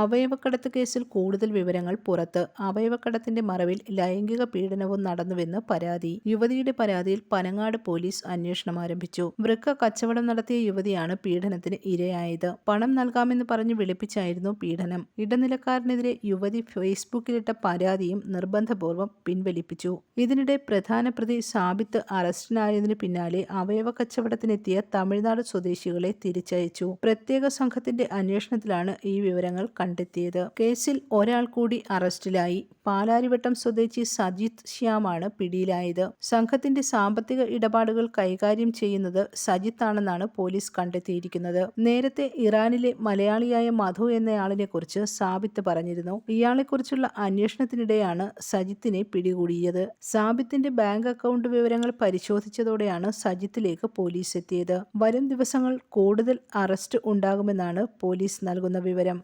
അവയവക്കടത്ത് കേസിൽ കൂടുതൽ വിവരങ്ങൾ പുറത്ത്. അവയവക്കടത്തിന്റെ മറവിൽ ലൈംഗിക പീഡനവും നടന്നുവെന്ന് പരാതി. യുവതിയുടെ പരാതിയിൽ പനങ്ങാട് പോലീസ് അന്വേഷണം ആരംഭിച്ചു. വൃക്ക കച്ചവടം നടത്തിയ യുവതിയാണ് പീഡനത്തിന് ഇരയായത്. പണം നൽകാമെന്ന് പറഞ്ഞ് വിളിപ്പിച്ചായിരുന്നു പീഡനം. ഇടനിലക്കാരനെതിരെ യുവതി ഫേസ്ബുക്കിലിട്ട പരാതിയും നിർബന്ധപൂർവം പിൻവലിപ്പിച്ചു. ഇതിനിടെ പ്രധാന പ്രതി സാബിത്ത് അറസ്റ്റിലായതിനു പിന്നാലെ അവയവ കച്ചവടത്തിനെത്തിയ തമിഴ്നാട് സ്വദേശികളെ തിരിച്ചയച്ചു. പ്രത്യേക സംഘത്തിന്റെ അന്വേഷണത്തിലാണ് ഈ വിവരങ്ങൾ കണ്ടെത്തിയത്. കേസിൽ ഒരാൾ കൂടി അറസ്റ്റിലായി. പാലാരിവട്ടം സ്വദേശി സജിത് ശ്യാമാണ് പിടിയിലായത്. സംഘത്തിന്റെ സാമ്പത്തിക ഇടപാടുകൾ കൈകാര്യം ചെയ്യുന്നത് സജിത്താണെന്നാണ് പോലീസ് കണ്ടെത്തിയിരിക്കുന്നത്. നേരത്തെ ഇറാനിലെ മലയാളിയായ മധു എന്നയാളിനെ കുറിച്ച് സാബിത്ത് പറഞ്ഞിരുന്നു. ഇയാളെക്കുറിച്ചുള്ള അന്വേഷണത്തിനിടെയാണ് സജിത്തിനെ പിടികൂടിയത്. സാബിത്തിന്റെ ബാങ്ക് അക്കൗണ്ട് വിവരങ്ങൾ പരിശോധിച്ചതോടെയാണ് സജിത്തിലേക്ക് പോലീസ് എത്തിയത്. വരും ദിവസങ്ങൾ കൂടുതൽ അറസ്റ്റ് ഉണ്ടാകുമെന്നാണ് പോലീസ് നൽകുന്ന വിവരം.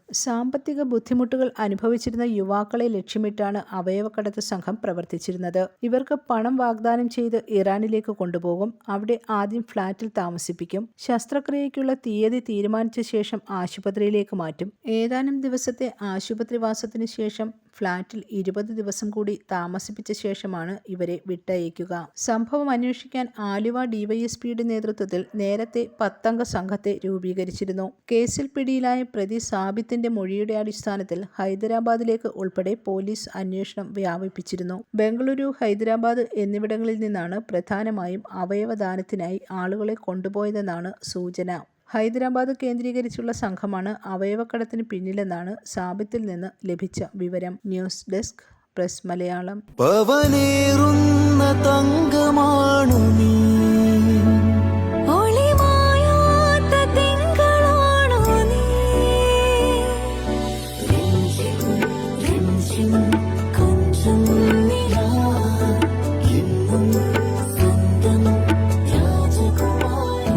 സാമ്പത്തിക ബുദ്ധിമുട്ടുകൾ അനുഭവിച്ചിരുന്ന യുവാക്കളെ ലക്ഷ്യമിട്ടാണ് അവയവക്കടത്ത് സംഘം പ്രവർത്തിച്ചിരുന്നത്. ഇവർക്ക് പണം വാഗ്ദാനം ചെയ്ത് ഇറാനിലേക്ക് കൊണ്ടുപോകും. അവിടെ ആദ്യം ഫ്ളാറ്റിൽ താമസിപ്പിക്കും. ശസ്ത്രക്രിയയ്ക്കുള്ള തീയതി തീരുമാനിച്ച ശേഷം ആശുപത്രിയിലേക്ക് മാറ്റും. ഏതാനും ദിവസത്തെ ആശുപത്രിവാസത്തിന് ശേഷം ഫ്ളാറ്റിൽ ഇരുപത് ദിവസം കൂടി താമസിപ്പിച്ച ശേഷമാണ് ഇവരെ വിട്ടയക്കുക. സംഭവം അന്വേഷിക്കാൻ ആലുവ ഡിവൈഎസ്പിയുടെ നേതൃത്വത്തിൽ നേരത്തെ പത്തംഗ സംഘത്തെ രൂപീകരിച്ചിരുന്നു. കേസിൽ പിടിയിലായ പ്രതി സാബിത്തിന്റെ മൊഴിയുടെ അടിസ്ഥാനത്തിൽ ഹൈദരാബാദിലേക്ക് ഉൾപ്പെടെ പോലീസ് അന്വേഷണം വ്യാപിപ്പിച്ചിരുന്നു. ബംഗളൂരു ഹൈദരാബാദ് എന്നിവിടങ്ങളിൽ നിന്നാണ് പ്രധാനമായും അവയവദാനത്തിനായി ആളുകളെ കൊണ്ടുപോയതെന്നാണ് സൂചന. ഹൈദരാബാദ് കേന്ദ്രീകരിച്ചുള്ള സംഘമാണ് അവയവക്കടത്തിന് പിന്നിലെന്നാണ് സാബിത്തിൽ നിന്ന് ലഭിച്ച വിവരം. News desk press Malayalam. പവനേറുന്ന തങ്കമാണു നീ.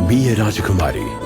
Be a Rajakumari.